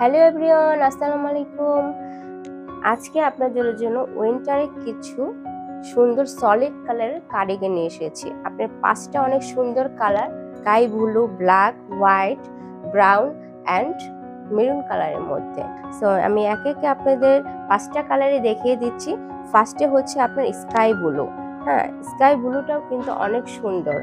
Hello everyone আসসালামু আলাইকুম আজকে আপনাদের জন্য উইন্টারে কিছু সুন্দর সলিড কালারের কার্ডিগান নিয়ে এসেছি। আপনার পাঁচটা অনেক সুন্দর colour sky blue black white brown and maroon কালারের মধ্যে। সো আমি একে একে আপনাদের পাঁচটা কালারে দেখিয়ে দিচ্ছি। ফার্স্টে হচ্ছে আপনার স্কাই ব্লু হ্যাঁ স্কাই ব্লুটাও কিন্তু অনেক সুন্দর।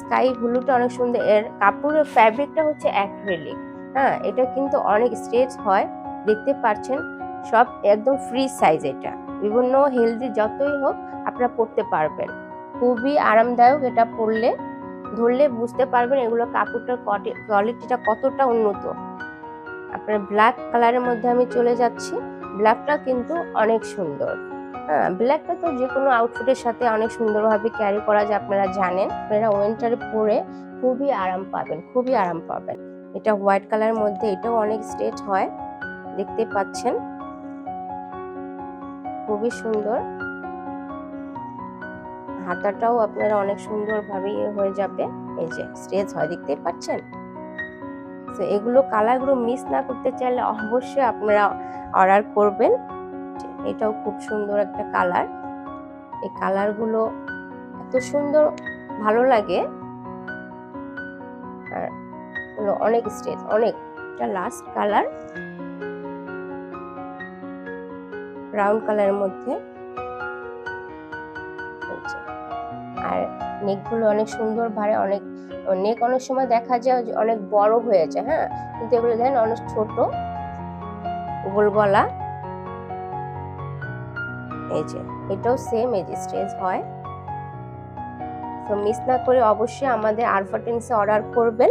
স্কাই ব্লুটা অনেক সুন্দর। এর কাপড়ের ফ্যাব্রিকটা হচ্ছে অ্যাক্রিলিক হ্যাঁ এটা কিন্তু অনেক স্ট্রেচ হয়, দেখতে পাচ্ছেন সব একদম ফ্রি সাইজ এটা। বিভিন্ন হেলদি যতই হোক, আপনারা পরতে পারবেন। খুবই আরামদায়ক এটা পরলে ধরলে বুঝতে পারবেন এগুলো কাপড়টার কোয়ালিটিটা কতটা উন্নত। আপনার ব্ল্যাক কালারের মধ্যে আমি চলে যাচ্ছি। ব্ল্যাকটা কিন্তু অনেক সুন্দর। হ্যাঁ ব্ল্যাকটা তো যে কোনো আউটফিটের সাথে অনেক সুন্দরভাবে ক্যারি করা যায়, আপনারা জানেন। আপনারা ওয়েন্টারে পরে খুবই আরাম পাবেন, খুবই আরাম পাবেন। এটা হোয়াইট কালারের মধ্যে, এটাও অনেক স্ট্রেচ হয়, দেখতে পাচ্ছেন। খুবই সুন্দর। হাতাটাও আপনারা অনেক সুন্দরভাবে ইয়ে হয়ে যাবে, এই যে স্ট্রেচ হয়, দেখতে পাচ্ছেন? তো এগুলো কালারগুলো মিস না করতে চাইলে অবশ্যই আপনারা অর্ডার করবেন। এটাও খুব সুন্দর একটা কালার। এই কালারগুলো এত সুন্দর, ভালো লাগে। আর অনেক স্টেজ অনেক। এটা লাস্ট কালার ব্রাউন কালারের মধ্যে আর নেকগুলো অনেক সুন্দর ভারে, অনেক নেক অনেক সময় দেখা যায় অনেক বড় হয়ে যায় হ্যাঁ? কিন্তু এগুলো দেখেন অনেক ছোট। গোল গলা। এই যে, এটাও সেম এই যে স্টেজ হয়। তো মিস না করে অবশ্যই আমাদের আলফা টেন্সে অর্ডার করবেন।